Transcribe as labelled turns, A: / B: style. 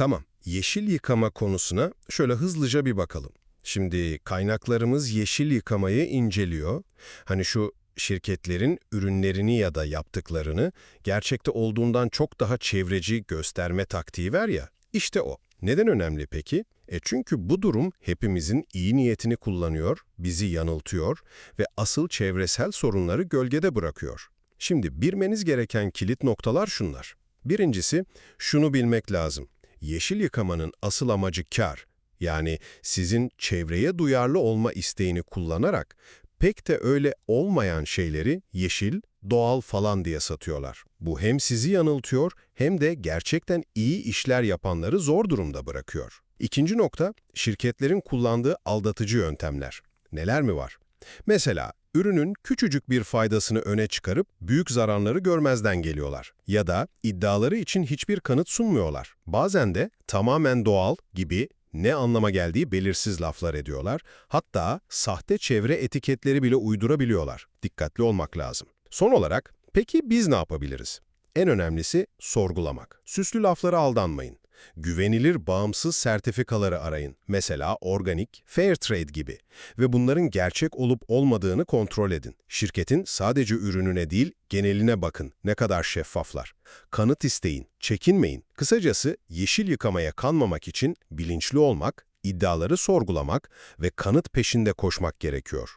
A: Tamam, yeşil yıkama konusuna şöyle hızlıca bir bakalım. Şimdi kaynaklarımız yeşil yıkamayı inceliyor. Hani şu şirketlerin ürünlerini ya da yaptıklarını gerçekte olduğundan çok daha çevreci gösterme taktiği var ya, işte o. Neden önemli peki? E çünkü bu durum hepimizin iyi niyetini kullanıyor, bizi yanıltıyor ve asıl çevresel sorunları gölgede bırakıyor. Şimdi bilmeniz gereken kilit noktalar şunlar. Birincisi, şunu bilmek lazım. Yeşil yıkamanın asıl amacı kar. Yani sizin çevreye duyarlı olma isteğini kullanarak pek de öyle olmayan şeyleri yeşil, doğal falan diye satıyorlar. Bu hem sizi yanıltıyor hem de gerçekten iyi işler yapanları zor durumda bırakıyor. İkinci nokta, şirketlerin kullandığı aldatıcı yöntemler. Neler mi var? Mesela ürünün küçücük bir faydasını öne çıkarıp büyük zararları görmezden geliyorlar. Ya da iddiaları için hiçbir kanıt sunmuyorlar. Bazen de tamamen doğal gibi ne anlama geldiği belirsiz laflar ediyorlar. Hatta sahte çevre etiketleri bile uydurabiliyorlar. Dikkatli olmak lazım. Son olarak peki biz ne yapabiliriz? En önemlisi sorgulamak. Süslü laflara aldanmayın. Güvenilir bağımsız sertifikaları arayın. Mesela organik, fair trade gibi. Ve bunların gerçek olup olmadığını kontrol edin. Şirketin sadece ürününe değil, geneline bakın. Ne kadar şeffaflar. Kanıt isteyin, çekinmeyin. Kısacası yeşil yıkamaya kanmamak için bilinçli olmak, iddiaları sorgulamak ve kanıt peşinde koşmak gerekiyor.